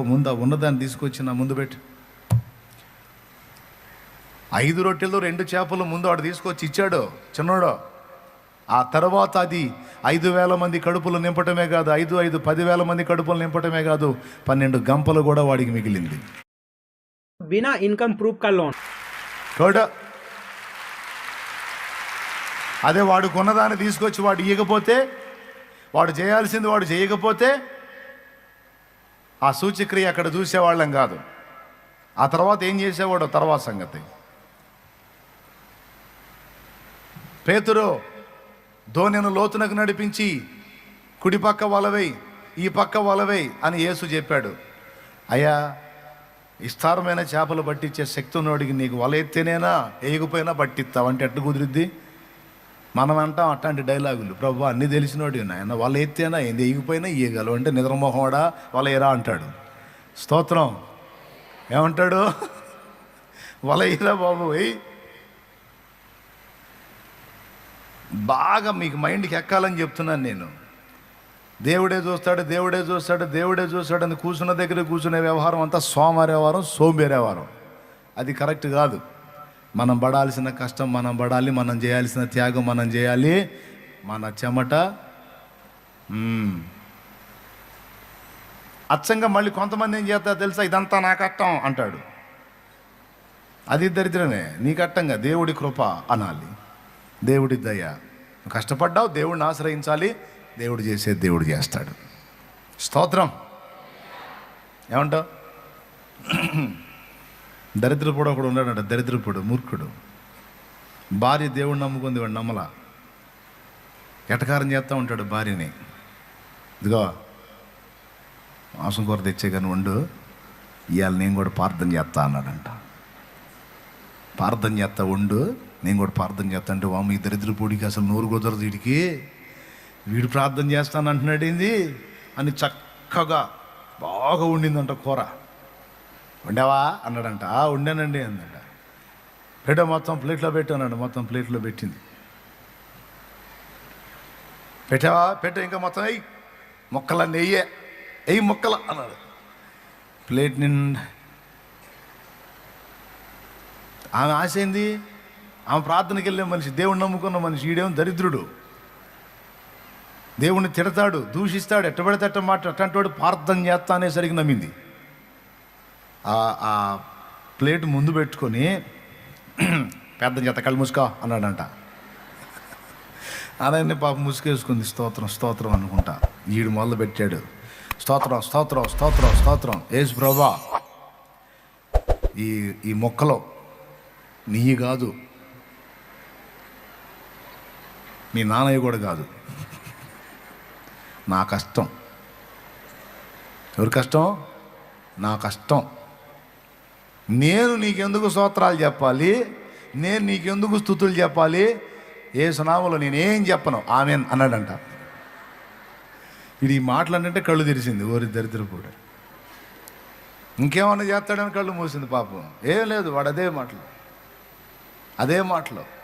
ముందా ఉన్నదాన్ని తీసుకొచ్చి నా ముందు పెట్టి. ఐదు రొట్టెలు రెండు చేపలు ముందు వాడు తీసుకొచ్చి ఇచ్చాడు. చిన్నోడు ఆ తర్వాత అది ఐదు వేల మంది కడుపులు నింపటమే కాదు ఐదు ఐదు పదివేల మంది కడుపులు నింపటమే కాదు పన్నెండు గంపలు కూడా వాడికి మిగిలింది. బినా ఇన్కమ్ ప్రూఫ్ కా లోన్ అదే వాడు కొన్నదాన్ని తీసుకొచ్చి వాడు ఇయ్యకపోతే వాడు చేయాల్సింది వాడు చేయకపోతే ఆ సూచక్రియ అక్కడ చూసేవాళ్ళం కాదు. ఆ తర్వాత ఏం చేసేవాడు తర్వాత సంగతి. పేతురు ధోనిను లోతునకు నడిపించి కుడిపక్క వలవై ఈ పక్క వలవై అని యేసు చెప్పాడు. అయ్యా విస్తారమైన చేపలు పట్టించే శక్తి ఉన్నోడికి నీకు వల ఎత్తేనేనా వేయకపోయినా పట్టిస్తావు అంటే ఎట్టు కుదిరిద్ది? మనం అంటాం అట్లాంటి డైలాగులు. ప్రభు అన్నీ తెలిసినోడు నాయన వాళ్ళు ఎత్తేనా ఏంది ఎగిపోయినా ఇయ్యగలవు అంటే నిద్రమోహోడా వాళ్ళ ఎరా అంటాడు. స్తోత్రం. ఏమంటాడు? వాళ్ళ ఎయ్యరా బాబు. బాగా మీకు మైండ్కి ఎక్కాలని చెప్తున్నాను నేను. దేవుడే చూస్తాడు దేవుడే చూస్తాడు దేవుడే చూస్తాడు అని కూర్చున్న దగ్గర కూర్చునే వ్యవహారం అంతా సోమవారి వ్యవహారం సోంబేరి అది కరెక్ట్ కాదు. మనం పడాల్సిన కష్టం మనం పడాలి మనం చేయాల్సిన త్యాగం మనం చేయాలి. మన చెమట అచ్చంగా మళ్ళీ కొంతమంది ఏం చేస్తారు తెలుసా? ఇదంతా నా కట్టం అంటాడు. అది దరిద్రమే. నీ కట్టంగా దేవుడి కృప అనాలి. దేవుడి దయ. కష్టపడ్డావు దేవుడిని ఆశ్రయించాలి. దేవుడు చేసే దేవుడు చేస్తాడు. స్తోత్రం. ఏమంటావు? దరిద్రపుడు ఒకడు ఉన్నాడంట దరిద్రపుడు మూర్ఖుడు. భార్య దేవుడు నమ్ముకుంది వాడు నమ్మలా. ఎటకారం చేస్తూ ఉంటాడు భార్యని. ఇదిగో మాంసం కూర తెచ్చే కానీ వండు ఇవాళ నేను కూడా ప్రార్థన చేస్తా అన్నాడంట. ప్రార్థన చేస్తా ఉండు నేను కూడా ప్రార్థన చేస్తా అంటే వాము ఈ దరిద్రపూడికి అసలు నోరు కుదరదు వీడికి. వీడు ప్రార్థన చేస్తాను అంటున్నాడు ఏంది? అని చక్కగా బాగా ఉండిందంట కూర. ఉండవా? అన్నాడంట. "ఆ, వండానండి అందంట పెట్టా మొత్తం ప్లేట్లో పెట్టానండి మొత్తం ప్లేట్లో పెట్టింది. పెట్టావా? పెట్టా ఇంకా మొత్తం అయ్యి మొక్కలన్నీ వెయ్యే వెయ్యి మొక్కల అన్నాడు. ప్లేట్ నిండా. ఆమె ఆశ ఏంది? ఆమె ప్రార్థనకి వెళ్ళే మనిషి దేవుణ్ణి నమ్ముకున్న మనిషి ఈడేమో దరిద్రుడు. దేవుణ్ణి తిడతాడు దూషిస్తాడు ఎట్టబడితే అట్ట మాట అట్టంటోడు ప్రార్థన చేస్తా అనేసరికి నమ్మింది. ఆ- ప్లేట్ ముందు పెట్టుకొని పెద్ద చేత కళ్ళు ముసుకో అన్నాడంట. అలానే పాప ముసుకేసుకుంది స్తోత్రం స్తోత్రం అనుకుంటా. ఈడు మొదలు పెట్టాడు. స్తోత్రం స్తోత్రం స్తోత్రం స్తోత్రం. ఏసు ప్రభా ఈ ఈ మొక్కలో నీయి కాదు. మీ నాన్నయ్య కూడా కాదు. నా కష్టం. ఎవరి కష్టం? నా కష్టం. నేను నీకెందుకు స్తోత్రాలు చెప్పాలి? నేను నీకెందుకు స్థుతులు చెప్పాలి? ఏ సునామలో నేనేం చెప్పను. ఆమె అన్నాడంట. ఇది ఈ మాటలన్నంటే కళ్ళు తెరిచింది. ఓరి దరిద్రపూడ ఇంకేమన్నా చేస్తాడని కళ్ళు మూసింది పాపం. ఏం లేదు వాడు అదే మాటలు. అదే మాటలు.